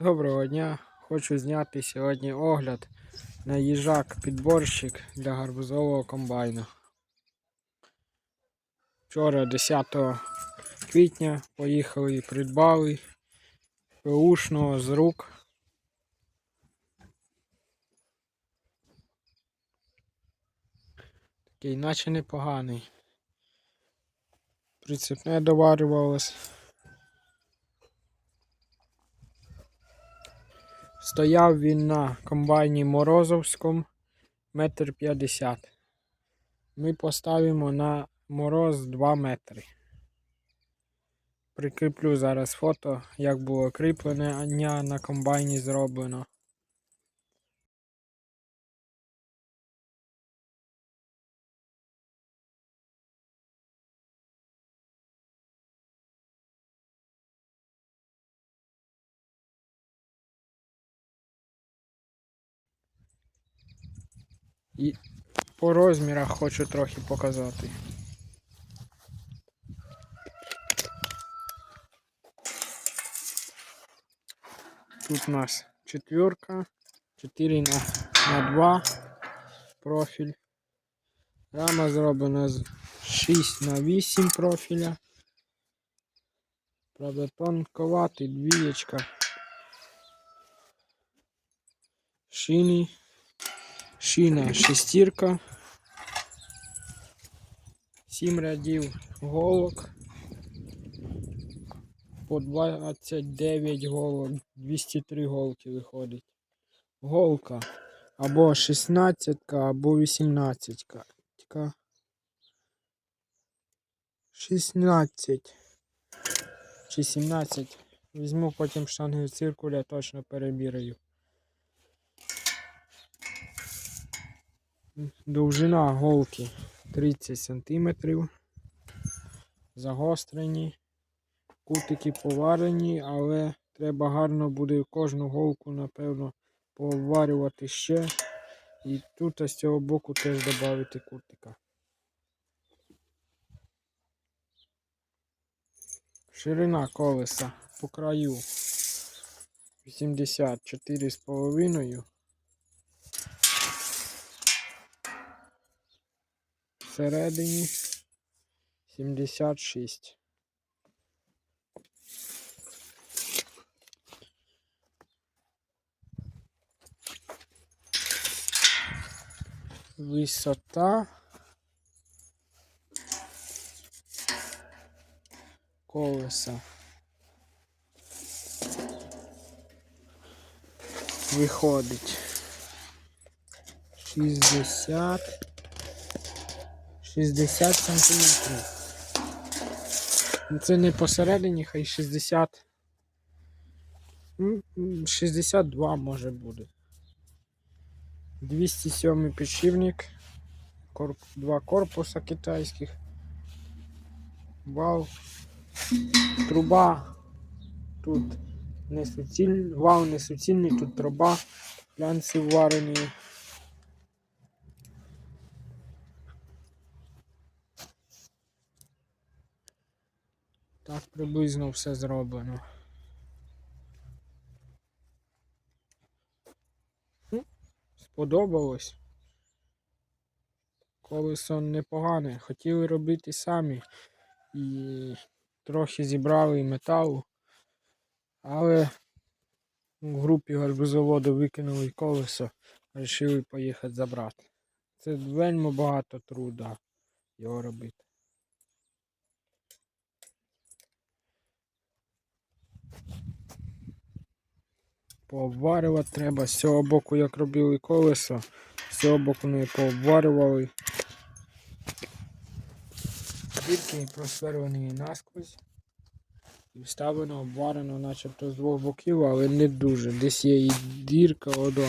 Доброго дня! Хочу зняти сьогодні огляд на їжак підборщик для гарбузового комбайну. Вчора 10 квітня поїхали і придбали ПУшного з рук. Такий наче непоганий. Прицепне доварювалось. Стояв він на комбайні Морозовському метр п'ятдесят. Ми поставимо на мороз 2 метри. Прикріплю зараз фото, як було кріплення на комбайні зроблено. І по розмірах хочу трохи показати. Тут у нас четверка, 4 на, на 2 профіль. Рама зроблена з 6 на 8 профіля. Правда, тонковатий, двієчка. Шини. Шина шестірка. 7 рядів голок. По 29 голок, 203 голки виходить. Голка або 16, або 18. Тільки 16 чи 17. Візьму потім штанги циркуля, точно перебіраю. Довжина голки 30 см. Загострені. Кутики поварені, але треба гарно буде кожну голку, напевно, поварювати ще. І тут з цього боку теж додати кутика. Ширина колеса по краю 84,5. Всередині 76. Висота колеса. Виходить 60 60 сантиметрів. Ну, Це не посередині, хай 60. Ну, 62 може буде. 207 підшипник. Корп... Два корпуса китайських. Вал. Труба. Тут не суцільний, вал не суцільний, тут труба. Глянці варені. Так приблизно все зроблено. Ну, Сподобалось. Колесо непогане. Хотіли робити самі і трохи зібрали металу, але в групі гарбузоводу викинули колесо, вирішили поїхати забрати. Це вельми багато труда його робити. Пообварювати треба. З цього боку, як робили колесо, з цього боку не пообварювали. Дірки просверлені насквозь. І вставлено, обварено начебто з двох боків, але не дуже. Десь є і дірка, одо.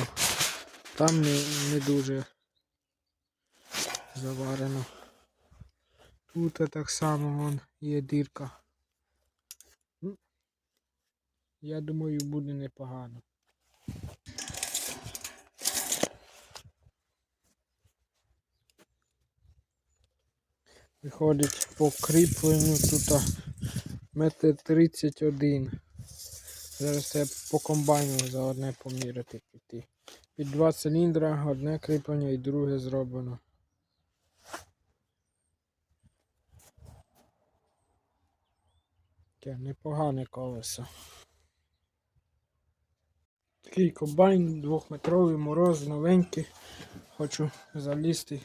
Там не, не дуже заварено. Тут так само вон є дірка. Ну, Я думаю, буде непогано. Виходить по кріпленню тут метр тридцять один. Зараз треба по комбайну за одне поміряти піти. Під два циліндра, одне кріплення і друге зроблено. Таке непогане колесо. Такий комбайн двохметровий мороз, новенький. Хочу залізти.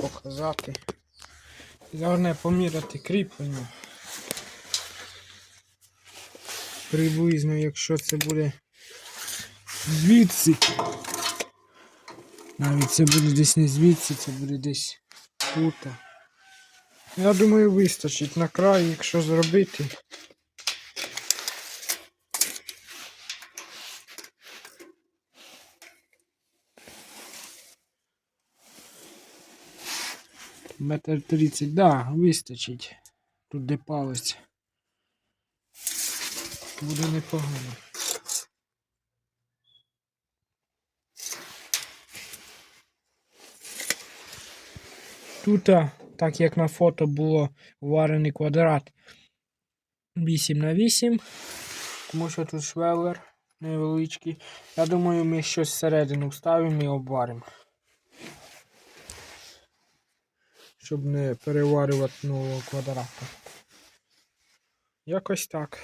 Показати. Головне поміряти кріплення. Приблизно, якщо це буде звідси. Навіть це буде десь не звідси, це буде десь тут. Я думаю, вистачить на край, якщо зробити. Метр тридцять, да, вистачить. Тут де палець. Буде непогано. Тут, так як на фото було варений квадрат 8 на 8 тому що тут швеллер невеличкий. Я думаю, ми щось всередину вставимо і обваримо. Щоб не переварювати нового квадрата. Якось так.